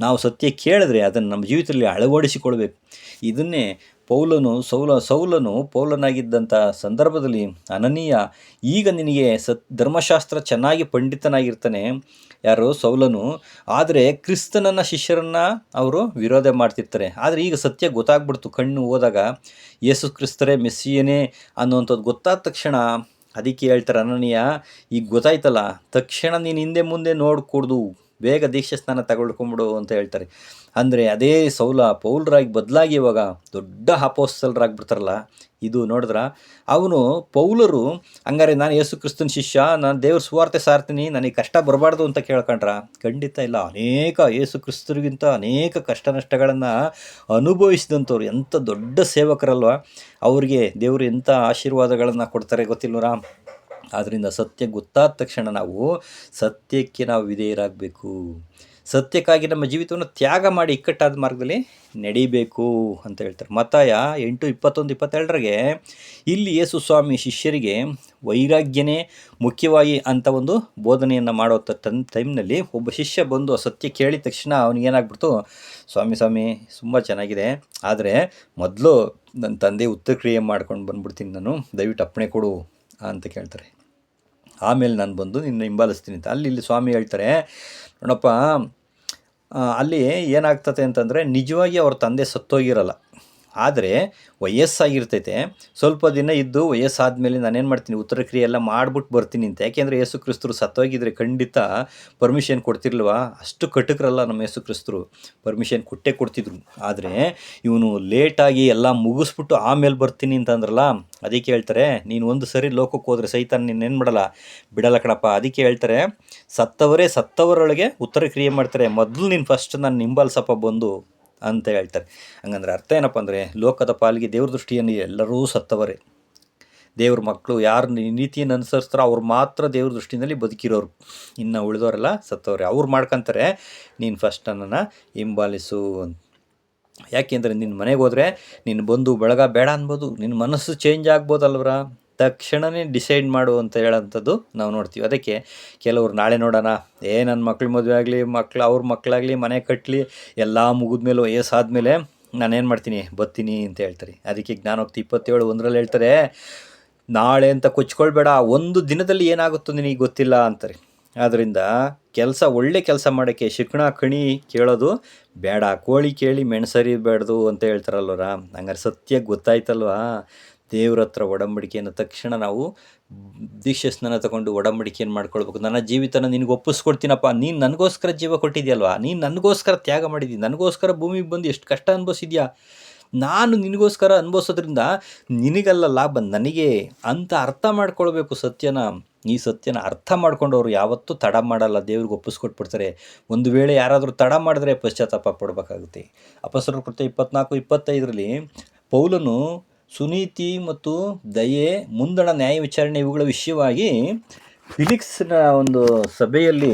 ನಾವು ಸತ್ಯ ಕೇಳಿದ್ರೆ ಅದನ್ನು ನಮ್ಮ ಜೀವಿತದಲ್ಲಿ ಅಳವಡಿಸಿಕೊಳ್ಬೇಕು. ಇದನ್ನೇ ಪೌಲನು, ಸೌಲ, ಸೌಲನು ಪೌಲನಾಗಿದ್ದಂಥ ಸಂದರ್ಭದಲ್ಲಿ ಅನನೀಯ, ಈಗ ನಿನಗೆ ಸತ್, ಧರ್ಮಶಾಸ್ತ್ರ ಚೆನ್ನಾಗಿ ಪಂಡಿತನಾಗಿರ್ತಾನೆ ಯಾರು? ಸೌಲನು. ಆದರೆ ಕ್ರಿಸ್ತನನ್ನ ಶಿಷ್ಯರನ್ನು ಅವರು ವಿರೋಧ ಮಾಡ್ತಿರ್ತಾರೆ. ಆದರೆ ಈಗ ಸತ್ಯ ಗೊತ್ತಾಗ್ಬಿಡ್ತು ಕಣ್ಣು ಹೋದಾಗ. ಯೇಸು ಕ್ರಿಸ್ತರೇ, ಮೆಸ್ಸಿಯನೇ ಅನ್ನುವಂಥದ್ದು ಗೊತ್ತಾದ ತಕ್ಷಣ ಅದಕ್ಕೆ ಹೇಳ್ತಾರೆ ಅನನ್ಯ ಈಗ ಗೊತ್ತಾಯ್ತಲ್ಲ ತಕ್ಷಣ ನೀನು ಹಿಂದೆ ಮುಂದೆ ನೋಡ್ಕೊಡ್ದು. ಬೇಗ ದೀಕ್ಷೆ ಸ್ನಾನ ತಗೊಳ್ಕೊಂಬಿಡು ಅಂತ ಹೇಳ್ತಾರೆ. ಅಂದರೆ ಅದೇ ಸೌಲ ಪೌಲ್ರಾಗಿ ಬದಲಾಗಿ ಇವಾಗ ದೊಡ್ಡ ಅಪೋಸ್ತಲರಾಗ್ಬಿಡ್ತಾರಲ್ಲ, ಇದು ನೋಡಿದ್ರ? ಅವನು ಪೌಲರು, ಹಂಗಾರೆ ನಾನು ಯೇಸು ಕ್ರಿಸ್ತನ ಶಿಷ್ಯ, ನಾನು ದೇವ್ರ ಸುವಾರ್ತೆ ಸಾರ್ತೀನಿ, ನನಗೆ ಕಷ್ಟ ಬರಬಾರ್ದು ಅಂತ ಕೇಳ್ಕೊಂಡ್ರ? ಖಂಡಿತ ಇಲ್ಲ. ಅನೇಕ ಯೇಸು ಕ್ರಿಸ್ತರಿಗಿಂತ ಅನೇಕ ಕಷ್ಟ ನಷ್ಟಗಳನ್ನು ಅನುಭವಿಸಿದಂಥವ್ರು, ಎಂಥ ದೊಡ್ಡ ಸೇವಕರಲ್ವ? ಅವರಿಗೆ ದೇವರು ಎಂಥ ಆಶೀರ್ವಾದಗಳನ್ನು ಕೊಡ್ತಾರೆ ಗೊತ್ತಿಲ್ವರ? ಆದ್ದರಿಂದ ಸತ್ಯ ಗೊತ್ತಾದ ತಕ್ಷಣ ನಾವು ಸತ್ಯಕ್ಕೆ ನಾವು ವಿಧೇಯರಾಗಬೇಕು. ಸತ್ಯಕ್ಕಾಗಿ ನಮ್ಮ ಜೀವಿತವನ್ನು ತ್ಯಾಗ ಮಾಡಿ ಇಕ್ಕಟ್ಟಾದ ಮಾರ್ಗದಲ್ಲಿ ನಡೀಬೇಕು ಅಂತ ಹೇಳ್ತಾರೆ. ಮತಾಯ ಎಂಟು ಇಪ್ಪತ್ತೊಂದು ಇಪ್ಪತ್ತೆರಡರಿಗೆ ಇಲ್ಲಿ ಯೇಸು ಸ್ವಾಮಿ ಶಿಷ್ಯರಿಗೆ ವೈರಾಗ್ಯನೇ ಮುಖ್ಯವಾಗಿ ಅಂತ ಒಂದು ಬೋಧನೆಯನ್ನು ಮಾಡೋ ತನ್ ಟೈಮ್ನಲ್ಲಿ ಒಬ್ಬ ಶಿಷ್ಯ ಬಂದು ಸತ್ಯ ಕೇಳಿದ ತಕ್ಷಣ ಅವನಿಗೇನಾಗ್ಬಿಡ್ತು ಸ್ವಾಮಿ ಸ್ವಾಮಿ, ತುಂಬ ಚೆನ್ನಾಗಿದೆ. ಆದರೆ ಮೊದಲು ನನ್ನ ತಂದೆ ಉತ್ತರ ಕ್ರಿಯೆ ಮಾಡ್ಕೊಂಡು ಬಂದ್ಬಿಡ್ತೀನಿ ನಾನು. ದಯವಿಟ್ಟು ಅಪ್ಪಣೆ ಕೊಡು ಅಂತ ಕೇಳ್ತಾರೆ. ಆಮೇಲೆ ನಾನು ಬಂದು ನಿನ್ನ ಹಿಂಬಾಲಿಸ್ತೀನಿ ಅಂತ. ಅಲ್ಲಿ ಇಲ್ಲಿ ಸ್ವಾಮಿ ಹೇಳ್ತಾರೆ, ನೋಡಪ್ಪ ಅಲ್ಲಿ ಏನಾಗ್ತದೆ ಅಂತಂದರೆ ನಿಜವಾಗಿ ಅವ್ರ ತಂದೆ ಸತ್ತೋಗಿರಲ್ಲ. ಆದರೆ ವಯಸ್ಸಾಗಿರ್ತೈತೆ. ಸ್ವಲ್ಪ ದಿನ ಇದ್ದು ವಯಸ್ಸಾದ ಮೇಲೆ ನಾನೇನು ಮಾಡ್ತೀನಿ, ಉತ್ತರ ಕ್ರಿಯೆ ಎಲ್ಲ ಮಾಡ್ಬಿಟ್ಟು ಬರ್ತೀನಿ ಅಂತ. ಯಾಕೆಂದರೆ ಯೇಸು ಕ್ರಿಸ್ತರು ಸತ್ತೋಗಿದ್ರೆ ಖಂಡಿತ ಪರ್ಮಿಷನ್ ಕೊಡ್ತಿರ್ಲ್ವಾ ಅಷ್ಟು ಕಟಕರಲ್ಲ ನಮ್ಮ ಯೇಸು ಕ್ರಿಸ್ತರು. ಪರ್ಮಿಷನ್ ಕೊಟ್ಟೇ ಕೊಡ್ತಿದ್ರು. ಆದರೆ ಇವನು ಲೇಟಾಗಿ ಎಲ್ಲ ಮುಗಿಸ್ಬಿಟ್ಟು ಆಮೇಲೆ ಬರ್ತೀನಿ ಅಂತಂದ್ರಲ್ಲ ಅದಕ್ಕೆ ಹೇಳ್ತಾರೆ, ನೀನು ಒಂದು ಸರಿ ಲೋಕಕ್ಕೆ ಹೋದರೆ ಸಹಿತ ನೀನು ಏನು ಮಾಡಲ್ಲ? ಬಿಡಲ್ಲ ಕಣಪ್ಪ. ಅದಕ್ಕೆ ಹೇಳ್ತಾರೆ, ಸತ್ತವರೇ ಸತ್ತವರೊಳಗೆ ಉತ್ತರ ಕ್ರಿಯೆ ಮಾಡ್ತಾರೆ. ಮೊದಲು ನೀನು ಫಸ್ಟ್ ನಾನು ನಿಂಬಲ್ಸಪ್ಪ ಬಂದು ಅಂತ ಹೇಳ್ತಾರೆ. ಹಂಗಂದ್ರೆ ಅರ್ಥ ಏನಪ್ಪ ಅಂದರೆ ಲೋಕದ ಪಾಲಿಗೆ ದೇವ್ರ ದೃಷ್ಟಿಯನ್ನು ಎಲ್ಲರೂ ಸತ್ತವರೇ. ದೇವ್ರ ಮಕ್ಕಳು ಯಾರು ನೀತಿಯನ್ನು ಅನುಸರಿಸ್ತಾರೋ ಅವ್ರು ಮಾತ್ರ ದೇವ್ರ ದೃಷ್ಟಿನಲ್ಲಿ ಬದುಕಿರೋರು. ಇನ್ನು ಉಳಿದವರೆಲ್ಲ ಸತ್ತವ್ರೆ. ಅವ್ರು ಮಾಡ್ಕೊಂತಾರೆ, ನೀನು ಫಸ್ಟ್ ನನ್ನನ್ನು ಹಿಂಬಾಲಿಸು ಅಂತ. ಯಾಕೆಂದರೆ ನಿನ್ನ ಮನೆಗೆ ಹೋದರೆ ನಿನ್ನ ಬಂದು ಬೆಳಗ ಬೇಡ ಅನ್ಬೋದು. ನಿನ್ನ ಮನಸ್ಸು ಚೇಂಜ್ ಆಗ್ಬೋದಲ್ವ್ರ? ತಕ್ಷಣವೇ ಡಿಸೈಡ್ ಮಾಡು ಅಂತ ಹೇಳೋಂಥದ್ದು ನಾವು ನೋಡ್ತೀವಿ. ಅದಕ್ಕೆ ಕೆಲವರು, ನಾಳೆ ನೋಡೋಣ. ಏ ನನ್ನ ಮಕ್ಳ ಮದುವೆ ಆಗಲಿ, ಮಕ್ಳು, ಅವ್ರ ಮಕ್ಕಳಾಗಲಿ ಮನೆ ಕಟ್ಟಲಿ ಎಲ್ಲ ಮುಗಿದ್ಮೇಲೆ ವಯಸ್ಸಾದಮೇಲೆ ನಾನೇನು ಮಾಡ್ತೀನಿ? ಬರ್ತೀನಿ ಅಂತ ಹೇಳ್ತಾರೆ. ಅದಕ್ಕೆ ಜ್ಞಾನೋಕ್ತಿ ಇಪ್ಪತ್ತೇಳು ಒಂದರಲ್ಲಿ ಹೇಳ್ತಾರೆ, ನಾಳೆ ಅಂತ ಕೊಚ್ಕೊಳ್ಬೇಡ, ಒಂದು ದಿನದಲ್ಲಿ ಏನಾಗುತ್ತೋ ನಿನಗೆ ಗೊತ್ತಿಲ್ಲ ಅಂತಾರೆ. ಆದ್ದರಿಂದ ಕೆಲಸ ಒಳ್ಳೆ ಕೆಲಸ ಮಾಡೋಕ್ಕೆ ಶಿಕ್ಷಣ ಕಣಿ ಕೇಳೋದು ಬೇಡ. ಕೋಳಿ ಕೇಳಿ ಮೆಣಸರಿಬೇಡ್ದು ಅಂತ ಹೇಳ್ತಾರಲ್ವರ? ಹಂಗಾರೆ ಸತ್ಯ ಗೊತ್ತಾಯ್ತಲ್ವಾ? ದೇವ್ರ ಹತ್ರ ಒಡಂಬಡಿಕೆಯನ್ನು ತಕ್ಷಣ ನಾವು ದೀಕ್ಷೆ ಸ್ನಾನ ತಗೊಂಡು ಒಡಂಬಡಿಕೆಯನ್ನು ಮಾಡ್ಕೊಳ್ಬೇಕು. ನನ್ನ ಜೀವಿತನ ನಿನಗೆ ಒಪ್ಪಿಸ್ಕೊಡ್ತೀನಪ್ಪ. ನೀನು ನನಗೋಸ್ಕರ ಜೀವ ಕೊಟ್ಟಿದ್ಯಲ್ವಾ? ನೀನು ನನಗೋಸ್ಕರ ತ್ಯಾಗ ಮಾಡಿದ್ದೀನಿ ನನಗೋಸ್ಕರ ಭೂಮಿಗೆ ಬಂದು ಎಷ್ಟು ಕಷ್ಟ ಅನುಭವಿಸಿದ್ಯಾ? ನಾನು ನಿನಗೋಸ್ಕರ ಅನುಭವಿಸೋದ್ರಿಂದ ನಿನಗಲ್ಲ ಲಾಭ, ನನಗೆ ಅಂತ ಅರ್ಥ ಮಾಡ್ಕೊಳ್ಬೇಕು ಸತ್ಯನ. ಈ ಸತ್ಯನ ಅರ್ಥ ಮಾಡ್ಕೊಂಡವ್ರು ಯಾವತ್ತೂ ತಡ ಮಾಡಲ್ಲ. ದೇವ್ರಿಗೆ ಒಪ್ಪಿಸ್ಕೊಟ್ಬಿಡ್ತಾರೆ. ಒಂದು ವೇಳೆ ಯಾರಾದರೂ ತಡ ಮಾಡಿದ್ರೆ ಪಶ್ಚಾತ್ತಾಪ ಪಡಬೇಕಾಗುತ್ತೆ. ಅಪಸರ ಕೃತ್ಯ ಇಪ್ಪತ್ನಾಲ್ಕು, ಇಪ್ಪತ್ತೈದರಲ್ಲಿ ಪೌಲನು ಸುನೀತಿ ಮತ್ತು ದಯೆ ಮುಂದಣ ನ್ಯಾಯ ವಿಚಾರಣೆ ಇವುಗಳ ವಿಷಯವಾಗಿ ಫಿಲಿಕ್ಸ್ನ ಒಂದು ಸಭೆಯಲ್ಲಿ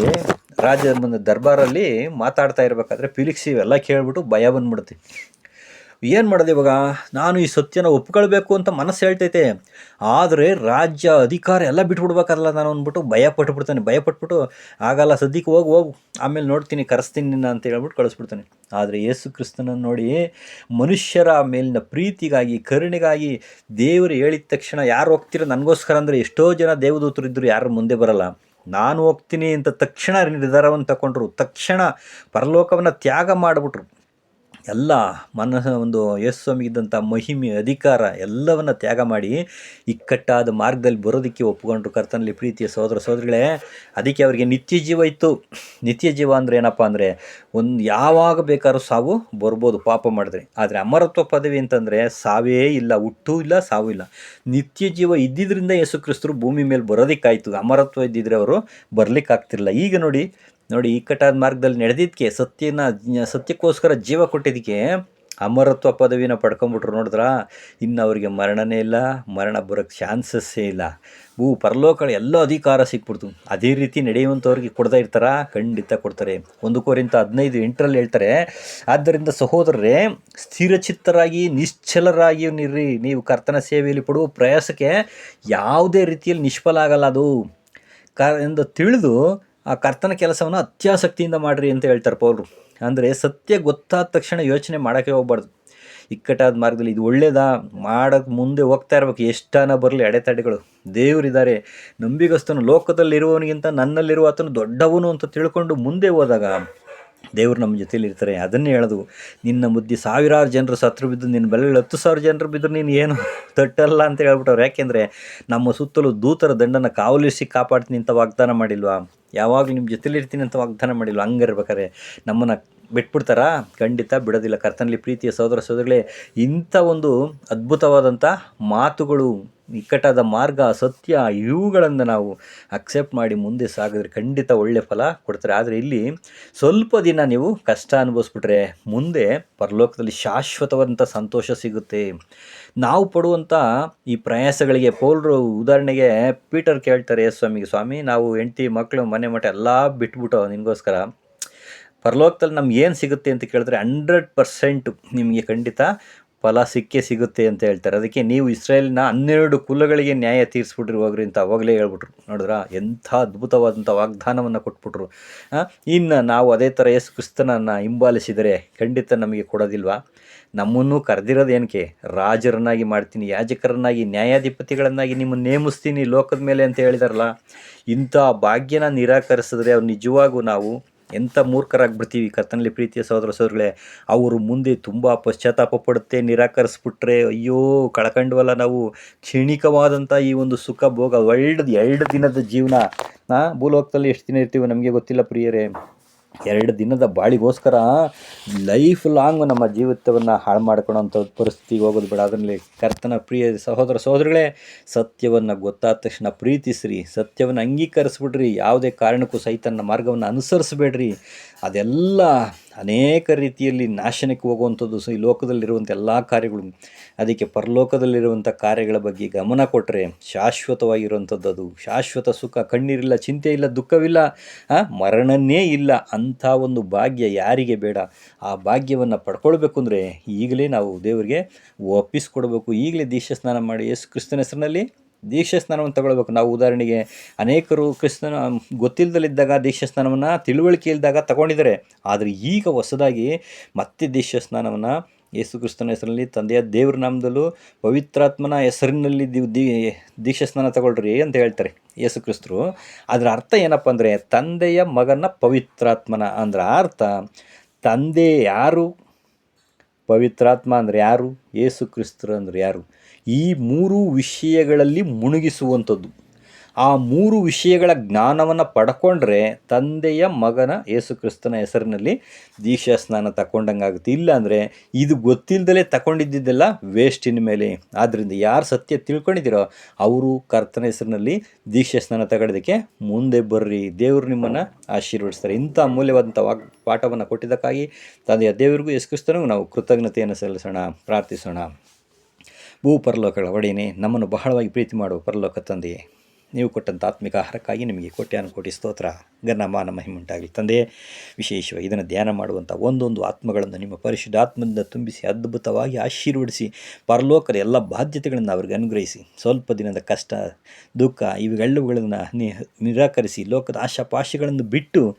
ರಾಜ ದರ್ಬಾರಲ್ಲಿ ಮಾತಾಡ್ತಾ ಇರಬೇಕಾದ್ರೆ ಫಿಲಿಕ್ಸ್ ಇವೆಲ್ಲ ಕೇಳಿಬಿಟ್ಟು ಭಯ ಬಂದ್ಬಿಡುತ್ತೆ. ಏನು ಮಾಡೋದು ಇವಾಗ? ನಾನು ಈ ಸತ್ಯನ ಒಪ್ಕೊಳ್ಬೇಕು ಅಂತ ಮನಸ್ಸು ಹೇಳ್ತೈತೆ. ಆದರೆ ರಾಜ್ಯ ಅಧಿಕಾರ ಎಲ್ಲ ಬಿಟ್ಬಿಡ್ಬೇಕಲ್ಲ ನಾನು ಅಂದ್ಬಿಟ್ಟು ಭಯ ಪಟ್ಬಿಡ್ತಾನೆ ಭಯ ಪಟ್ಬಿಟ್ಟು ಆಗಲ್ಲ, ಸದ್ಯಕ್ಕೆ ಹೋಗಿ, ಹೋಗು. ಆಮೇಲೆ ನೋಡ್ತೀನಿ, ಕರೆಸ್ತೀನಿ ನಿನ್ನ ಅಂತ ಹೇಳ್ಬಿಟ್ಟು ಕಳಿಸ್ಬಿಡ್ತಾನೆ. ಆದರೆ ಯೇಸು ಕ್ರಿಸ್ತನನ್ನು ನೋಡಿ ಮನುಷ್ಯರ ಮೇಲಿನ ಪ್ರೀತಿಗಾಗಿ, ಕರುಣೆಗಾಗಿ ದೇವರು ಹೇಳಿದ ತಕ್ಷಣ ಯಾರು ಹೋಗ್ತೀರ ನನಗೋಸ್ಕರ ಅಂದರೆ ಎಷ್ಟೋ ಜನ ದೇವದೂತರು ಇದ್ದರು ಯಾರು ಮುಂದೆ ಬರಲ್ಲ. ನಾನು ಹೋಗ್ತೀನಿ ಅಂತ ತಕ್ಷಣ ನಿರ್ಧಾರವನ್ನು ತಗೊಂಡ್ರು. ತಕ್ಷಣ ಪರಲೋಕವನ್ನು ತ್ಯಾಗ ಮಾಡಿಬಿಟ್ರು. ಎಲ್ಲ ಮನ ಒಂದು ಯಶಸ್ವಾಮಿಗಿದ್ದಂಥ ಮಹಿಮೆ, ಅಧಿಕಾರ ಎಲ್ಲವನ್ನು ತ್ಯಾಗ ಮಾಡಿ ಇಕ್ಕಟ್ಟಾದ ಮಾರ್ಗದಲ್ಲಿ ಬರೋದಕ್ಕೆ ಒಪ್ಪಿಕೊಂಡ್ರು ಕರ್ತನಲ್ಲಿ ಪ್ರೀತಿಯ ಸಹೋದರ ಸಹೋದರಿಗಳೇ. ಅದಕ್ಕೆ ಅವರಿಗೆ ನಿತ್ಯ ಜೀವ ಇತ್ತು. ನಿತ್ಯ ಜೀವ ಅಂದರೆ ಏನಪ್ಪ ಅಂದರೆ ಒಂದು ಯಾವಾಗ ಬೇಕಾದ್ರೂ ಸಾವು ಬರ್ಬೋದು, ಪಾಪ ಮಾಡಿದ್ರೆ. ಆದರೆ ಅಮರತ್ವ ಪದವಿ ಅಂತಂದರೆ ಸಾವೇ ಇಲ್ಲ, ಹುಟ್ಟೂ ಇಲ್ಲ, ಸಾವು ಇಲ್ಲ. ನಿತ್ಯ ಜೀವ ಇದ್ದಿದ್ದರಿಂದ ಯೇಸು ಕ್ರಿಸ್ತರು ಭೂಮಿ ಮೇಲೆ ಬರೋದಕ್ಕಾಯಿತು. ಅಮರತ್ವ ಇದ್ದಿದ್ರೆ ಅವರು ಬರಲಿಕ್ಕಾಗ್ತಿರಲಿಲ್ಲ. ಈಗ ನೋಡಿ ನೋಡಿ ಇಕ್ಕಟ್ಟಾದ ಮಾರ್ಗದಲ್ಲಿ ನಡೆದಿದ್ದಕ್ಕೆ ಸತ್ಯನ, ಸತ್ಯಕ್ಕೋಸ್ಕರ ಜೀವ ಕೊಟ್ಟಿದ್ದಕ್ಕೆ ಅಮರತ್ವ ಪದವಿನ ಪಡ್ಕೊಂಬಿಟ್ರು ನೋಡಿದ್ರ? ಇನ್ನು ಅವರಿಗೆ ಮರಣನೇ ಇಲ್ಲ, ಮರಣ ಬರೋಕ್ಕೆ ಚಾನ್ಸಸ್ಸೇ ಇಲ್ಲ. ಭೂ ಪರಲೋಕಗಳ ಎಲ್ಲ ಅಧಿಕಾರ ಸಿಕ್ಬಿಡ್ತು. ಅದೇ ರೀತಿ ನಡೆಯುವಂಥವ್ರಿಗೆ ಕೊಡ್ತಾ ಇರ್ತಾರಾ? ಖಂಡಿತ ಕೊಡ್ತಾರೆ. ಒಂದು ಕೋರಿಂತ ಹದಿನೈದು ಎಂಟರಲ್ಲಿ ಹೇಳ್ತಾರೆ, ಆದ್ದರಿಂದ ಸಹೋದರರೇ, ಸ್ಥಿರಚಿತ್ತರಾಗಿ, ನಿಶ್ಚಲರಾಗಿ ನಿರ್ರಿ ನೀವು ಕರ್ತನ ಸೇವೆಯಲ್ಲಿ ಪಡುವ ಪ್ರಯಾಸಕ್ಕೆ ಯಾವುದೇ ರೀತಿಯಲ್ಲಿ ನಿಷ್ಫಲ ಆಗಲ್ಲ ಅದು ಕ, ಎಂದು ತಿಳಿದು ಆ ಕರ್ತನ ಕೆಲಸವನ್ನು ಅತ್ಯಾಸಕ್ತಿಯಿಂದ ಮಾಡಿರಿ ಅಂತ ಹೇಳ್ತಾರೆ ಪೌಲ್ರು. ಅಂದರೆ ಸತ್ಯ ಗೊತ್ತಾದ ತಕ್ಷಣ ಯೋಚನೆ ಮಾಡೋಕ್ಕೆ ಹೋಗ್ಬಾರ್ದು. ಇಕ್ಕಟ್ಟಾದ ಮಾರ್ಗದಲ್ಲಿ ಇದು ಒಳ್ಳೆಯದಾ ಮಾಡೋಕ್ಕೆ ಮುಂದೆ ಹೋಗ್ತಾ ಇರಬೇಕು. ಎಷ್ಟಾನ ಬರಲಿ ಅಡೆತಡೆಗಳು? ದೇವರಿದ್ದಾರೆ. ನಂಬಿಗಸ್ತನು ಲೋಕದಲ್ಲಿರುವವನಿಗಿಂತ ನನ್ನಲ್ಲಿರುವ ಆತನು ದೊಡ್ಡವನು ಅಂತ ತಿಳ್ಕೊಂಡು ಮುಂದೆ ಹೋದಾಗ ದೇವರು ನಮ್ಮ ಜೊತೆಯಲ್ಲಿ ಇರ್ತಾರೆ, ಅದನ್ನೇ ಹೇಳೋದು. ನಿನ್ನ ಬುದ್ಧಿ ಸಾವಿರಾರು ಜನರು ಸತ್ರು ಬಿದ್ದು, ನಿನ್ನ ಬೆಲೆಗಳು ಹತ್ತು ಸಾವಿರ ಜನರು ಬಿದ್ದರೂ ನೀನು ಏನು ತಟ್ಟಲ್ಲ ಅಂತ ಹೇಳ್ಬಿಟ್ಟವ್ರು. ಯಾಕೆಂದರೆ ನಮ್ಮ ಸುತ್ತಲೂ ದೂತರ ದಂಡನ ಕಾವಲಿಸಿ ಕಾಪಾಡ್ತೀನಿ ಅಂತ ವಾಗ್ದಾನ ಮಾಡಿಲ್ವಾ? ಯಾವಾಗಲೂ ನಿಮ್ಮ ಜೊತೆಲಿ ಇರ್ತೀನಿ ಅಂತ ವಾಗ್ದಾನ ಮಾಡಿಲ್ವಾ? ಹಂಗಿರ್ಬೇಕಾರೆ ನಮ್ಮನ್ನು ಬಿಟ್ಬಿಡ್ತಾರಾ? ಖಂಡಿತ ಬಿಡೋದಿಲ್ಲ. ಕರ್ತನಲ್ಲಿ ಪ್ರೀತಿಯ ಸಹೋದರ ಸಹೋದರಿಗಳೇ, ಇಂಥ ಒಂದು ಅದ್ಭುತವಾದಂಥ ಮಾತುಗಳು ಇಕ್ಕಟ್ಟಾದ ಮಾರ್ಗ, ಸತ್ಯ, ಇವುಗಳನ್ನು ನಾವು ಅಕ್ಸೆಪ್ಟ್ ಮಾಡಿ ಮುಂದೆ ಸಾಗಿದ್ರೆ ಖಂಡಿತ ಒಳ್ಳೆಯ ಫಲ ಕೊಡ್ತಾರೆ. ಆದರೆ ಇಲ್ಲಿ ಸ್ವಲ್ಪ ದಿನ ನೀವು ಕಷ್ಟ ಅನುಭವಿಸ್ಬಿಟ್ರೆ ಮುಂದೆ ಪರಲೋಕದಲ್ಲಿ ಶಾಶ್ವತವಾದಂಥ ಸಂತೋಷ ಸಿಗುತ್ತೆ. ನಾವು ಪಡುವಂಥ ಈ ಪ್ರಯಾಸಗಳಿಗೆ ಪೌಲರು ಉದಾಹರಣೆಗೆ ಪೀಟರ್ ಕೇಳ್ತಾರೆ ಸ್ವಾಮಿಗೆ, ಸ್ವಾಮಿ, ನಾವು ಹೆಂಡತಿ, ಮಕ್ಕಳು, ಮನೆ ಮಠ ಎಲ್ಲ ಬಿಟ್ಬಿಟ್ಟು ನಿನಗೋಸ್ಕರ ಪರಲೋಕದಲ್ಲಿ ನಮ್ಗೆ ಏನು ಸಿಗುತ್ತೆ ಅಂತ ಕೇಳಿದ್ರೆ ಹಂಡ್ರೆಡ್ ಪರ್ಸೆಂಟು ನಿಮಗೆ ಖಂಡಿತ ಫಲ ಸಿಕ್ಕೇ ಸಿಗುತ್ತೆ ಅಂತ ಹೇಳ್ತಾರೆ. ಅದಕ್ಕೆ ನೀವು ಇಸ್ರೇಲ್ನ ಹನ್ನೆರಡು ಕುಲಗಳಿಗೆ ನ್ಯಾಯ ತೀರಿಸ್ಬಿಟ್ರಿ ಹೋಗ್ರಿ ಅಂತ ಅವಾಗಲೇ ಹೇಳ್ಬಿಟ್ರು. ನೋಡಿದ್ರಾ? ಎಂಥ ಅದ್ಭುತವಾದಂಥ ವಾಗ್ದಾನವನ್ನು ಕೊಟ್ಬಿಟ್ರು. ಇನ್ನು ನಾವು ಅದೇ ಥರ ಯೇಸು ಕ್ರಿಸ್ತನನ್ನು ಹಿಂಬಾಲಿಸಿದರೆ ಖಂಡಿತ ನಮಗೆ ಕೊಡೋದಿಲ್ವಾ? ನಮ್ಮನ್ನು ಕರೆದಿರೋದು ಏನಕ್ಕೆ? ರಾಜರನ್ನಾಗಿ ಮಾಡ್ತೀನಿ, ಯಾಜಕರನ್ನಾಗಿ, ನ್ಯಾಯಾಧಿಪತಿಗಳನ್ನಾಗಿ ನಿಮ್ಮನ್ನು ನೇಮಿಸ್ತೀನಿ ಲೋಕದ ಮೇಲೆ ಅಂತ ಹೇಳಿದಾರಲ್ಲ? ಇಂಥ ಭಾಗ್ಯನ ನಿರಾಕರಿಸಿದ್ರೆ ಅವ್ರು ನಿಜವಾಗೂ ನಾವು ಎಂಥ ಮೂರ್ಖರಾಗ್ಬಿಡ್ತೀವಿ ಕರ್ತನಲ್ಲಿ ಪ್ರೀತಿಯ ಸಹೋದರ ಸಹೋದರಗಳೇ. ಅವರು ಮುಂದೆ ತುಂಬ ಪಶ್ಚಾತ್ತಾಪ ಪಡುತ್ತೆ, ನಿರಾಕರಿಸ್ಬಿಟ್ರೆ, ಅಯ್ಯೋ, ಕಳ್ಕಂಡ್ವಲ್ಲ ನಾವು. ಕ್ಷಣಿಕವಾದಂಥ ಈ ಒಂದು ಸುಖ ಭೋಗ, ಒಳ್ಳೆದು, ಎರಡು ದಿನದ ಜೀವನ. ಭೂಲೋಕದಲ್ಲಿ ಎಷ್ಟು ದಿನ ಇರ್ತೀವಿ ನಮಗೆ ಗೊತ್ತಿಲ್ಲ ಪ್ರಿಯರೇ. ಎರಡು ದಿನದ ಬಾಳಿಗೋಸ್ಕರ ಲೈಫ್ ಲಾಂಗ್ ನಮ್ಮ ಜೀವಿತವನ್ನು ಹಾಳು ಮಾಡ್ಕೊಳ್ಳೋಂಥ ಪರಿಸ್ಥಿತಿಗೆ ಹೋಗೋದು ಬೇಡ. ಅದರಲ್ಲಿ ಕರ್ತನ ಪ್ರಿಯ ಸಹೋದರ ಸಹೋದರಿಗಳೇ, ಸತ್ಯವನ್ನು ಗೊತ್ತಾದ ತಕ್ಷಣ ಪ್ರೀತಿಸ್ರಿ. ಸತ್ಯವನ್ನು ಅಂಗೀಕರಿಸ್ಬಿಡ್ರಿ. ಯಾವುದೇ ಕಾರಣಕ್ಕೂ ಸಹಿತ ಮಾರ್ಗವನ್ನು ಅನುಸರಿಸ್ಬೇಡ್ರಿ. ಅದೆಲ್ಲ ಅನೇಕ ರೀತಿಯಲ್ಲಿ ನಾಶನಕ್ಕೆ ಹೋಗುವಂಥದ್ದು ಈ ಲೋಕದಲ್ಲಿರುವಂಥ ಎಲ್ಲ ಕಾರ್ಯಗಳು. ಅದಕ್ಕೆ ಪರಲೋಕದಲ್ಲಿರುವಂಥ ಕಾರ್ಯಗಳ ಬಗ್ಗೆ ಗಮನ ಕೊಟ್ಟರೆ ಶಾಶ್ವತವಾಗಿರುವಂಥದ್ದು ಅದು. ಶಾಶ್ವತ ಸುಖ, ಕಣ್ಣೀರಿಲ್ಲ, ಚಿಂತೆ ಇಲ್ಲ, ದುಃಖವಿಲ್ಲ ಮರಣನೇ ಇಲ್ಲ ಅಂಥ ಒಂದು ಭಾಗ್ಯ ಯಾರಿಗೆ ಬೇಡ. ಆ ಭಾಗ್ಯವನ್ನು ಪಡ್ಕೊಳ್ಬೇಕು ಅಂದರೆ ಈಗಲೇ ನಾವು ದೇವರಿಗೆ ಒಪ್ಪಿಸ್ಕೊಡ್ಬೇಕು. ಈಗಲೇ ದೀಕ್ಷಾ ಸ್ನಾನ ಮಾಡಿ ಯೇಸು ಕ್ರಿಸ್ತನ ಹೆಸರಿನಲ್ಲಿ ದೀಕ್ಷಾ ಸ್ನಾನವನ್ನು ತಗೊಳ್ಬೇಕು. ನಾವು ಉದಾಹರಣೆಗೆ ಅನೇಕರು ಕ್ರಿಸ್ತನ ಗೊತ್ತಿಲ್ಲದಲ್ಲಿದ್ದಾಗ ದೀಕ್ಷಾ ಸ್ನಾನವನ್ನು, ತಿಳುವಳಿಕೆ ಇಲ್ಲದಾಗ ತಗೊಂಡಿದ್ದಾರೆ. ಆದರೆ ಈಗ ಹೊಸದಾಗಿ ಮತ್ತೆ ದೀಕ್ಷಾ ಸ್ನಾನವನ್ನು ಯೇಸು ಕ್ರಿಸ್ತನ ಹೆಸರಿನಲ್ಲಿ ತಂದೆಯ ದೇವ್ರ ನಾಮದಲ್ಲೂ, ಪವಿತ್ರಾತ್ಮನ ಹೆಸರಿನಲ್ಲಿ ದಿ ದಿ, ದೀಕ್ಷಾ ಸ್ನಾನ ತಗೊಳ್ರಿ ಅಂತ ಹೇಳ್ತಾರೆ ಯೇಸು ಕ್ರಿಸ್ತರು. ಅದರ ಅರ್ಥ ಏನಪ್ಪ ಅಂದರೆ, ತಂದೆಯ ಮಗನ ಪವಿತ್ರಾತ್ಮನ ಅಂದ್ರೆ ಅರ್ಥ ತಂದೆ ಯಾರು? ಪವಿತ್ರಾತ್ಮ ಅಂದರೆ ಯಾರು? ಯೇಸು ಕ್ರಿಸ್ತರು ಅಂದರೆ ಯಾರು? ಈ ಮೂರು ವಿಷಯಗಳಲ್ಲಿ ಮುಳುಗಿಸುವಂಥದ್ದು ಆ ಮೂರು ವಿಷಯಗಳ ಜ್ಞಾನವನ್ನು ಪಡ್ಕೊಂಡ್ರೆ ತಂದೆಯ ಮಗನ ಯೇಸು ಕ್ರಿಸ್ತನ ಹೆಸರಿನಲ್ಲಿ ದೀಕ್ಷಾ ಸ್ನಾನ ತಗೊಂಡಂಗಾಗುತ್ತೆ ಇಲ್ಲಾಂದರೆ ಇದು ಗೊತ್ತಿಲ್ಲದಲೇ ತಗೊಂಡಿದ್ದಿದ್ದೆಲ್ಲ ವೇಸ್ಟ್ ಮೇಲೆ. ಆದ್ದರಿಂದ ಯಾರು ಸತ್ಯ ತಿಳ್ಕೊಂಡಿದ್ದೀರೋ ಅವರು ಕರ್ತನ ಹೆಸರಿನಲ್ಲಿ ದೀಕ್ಷಾ ಸ್ನಾನ ತಗೊಳ್ಳೋದಕ್ಕೆ ಮುಂದೆ ಬರ್ರಿ. ದೇವರು ನಿಮ್ಮನ್ನು ಆಶೀರ್ವದಿಸ್ತಾರೆ. ಇಂಥ ಅಮೂಲ್ಯವಾದಂಥ ವಾಗ್ ಪಾಠವನ್ನು ಕೊಟ್ಟಿದ್ದಕ್ಕಾಗಿ ತಂದೆಯ ದೇವರಿಗೂ ಯೇಸು ಕ್ರಿಸ್ತನಿಗೂ ನಾವು ಕೃತಜ್ಞತೆಯನ್ನು ಸಲ್ಲಿಸೋಣ, ಪ್ರಾರ್ಥಿಸೋಣ. ಭೂ ಪರಲೋಕಗಳ ಒಡೆಯನೇ, ನಮ್ಮನ್ನು ಬಹಳವಾಗಿ ಪ್ರೀತಿ ಮಾಡುವ ಪರಲೋಕ ತಂದೆಯೇ, ನೀವು ಕೊಟ್ಟಂಥ ಆತ್ಮಿಕ ಆಹಾರಕ್ಕಾಗಿ ನಿಮಗೆ ಕೋಟ್ಯಾನು ಕೋಟಿ ಸ್ತೋತ್ರ ಗನ್ನಮಾನ ಮಹಿಮುಂಟಾಗಲಿ ತಂದೆಯೇ. ವಿಶೇಷವಾಗಿ ಇದನ್ನು ಧ್ಯಾನ ಮಾಡುವಂಥ ಒಂದೊಂದು ಆತ್ಮಗಳನ್ನು ನಿಮ್ಮ ಪರಿಶುದ್ಧ ಆತ್ಮದಿಂದ ತುಂಬಿಸಿ, ಅದ್ಭುತವಾಗಿ ಆಶೀರ್ವಡಿಸಿ ಪರಲೋಕದ ಎಲ್ಲ ಬಾಧ್ಯತೆಗಳನ್ನು ಅವರಿಗೆ ಅನುಗ್ರಹಿಸಿ, ಸ್ವಲ್ಪ ದಿನದ ಕಷ್ಟ, ದುಃಖ ಇವುಗಳೆಲ್ಲವುಗಳನ್ನು ನಿರಾಕರಿಸಿ, ಲೋಕದ ಆಶಾಪಾಶಗಳನ್ನು ಬಿಟ್ಟು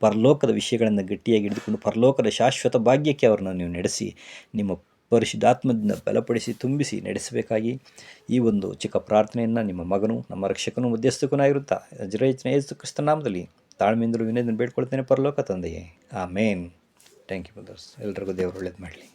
ಪರಲೋಕದ ವಿಷಯಗಳನ್ನು ಗಟ್ಟಿಯಾಗಿ ಹಿಡಿದುಕೊಂಡು, ಪರಲೋಕದ ಶಾಶ್ವತ ಭಾಗ್ಯಕ್ಕೆ ಅವರನ್ನು ನೀವು ನಡೆಸಿ, ನಿಮ್ಮ ಪರಿಶುದ್ಧಾತ್ಮದಿಂದ ಬಲಪಡಿಸಿ ತುಂಬಿಸಿ ನಡೆಸಬೇಕಾಗಿ ಈ ಒಂದು ಚಿಕ್ಕ ಪ್ರಾರ್ಥನೆಯನ್ನು ನಿಮ್ಮ ಮಗನು, ನಮ್ಮ ರಕ್ಷಕನು ಮಧ್ಯಸ್ಥಕನಾಗಿರುತ್ತಾ. ಅಜರಯಚನೆ ಯೇಸು ಕ್ರಿಸ್ತ ನಾಮದಲ್ಲಿ ತಾಳ್ಮೆಯಿಂದಲೂ ವಿನಯದಿಂದ ಬೇಡ್ಕೊಳ್ತೇನೆ ಪರಲೋಕ ತಂದೆಯೇ. ಆ ಮೇನ್ ಥ್ಯಾಂಕ್ ಯು ಬ್ರದರ್ಸ್. ಎಲ್ಲರಿಗೂ ದೇವರು ಒಳ್ಳೇದು ಮಾಡಲಿ.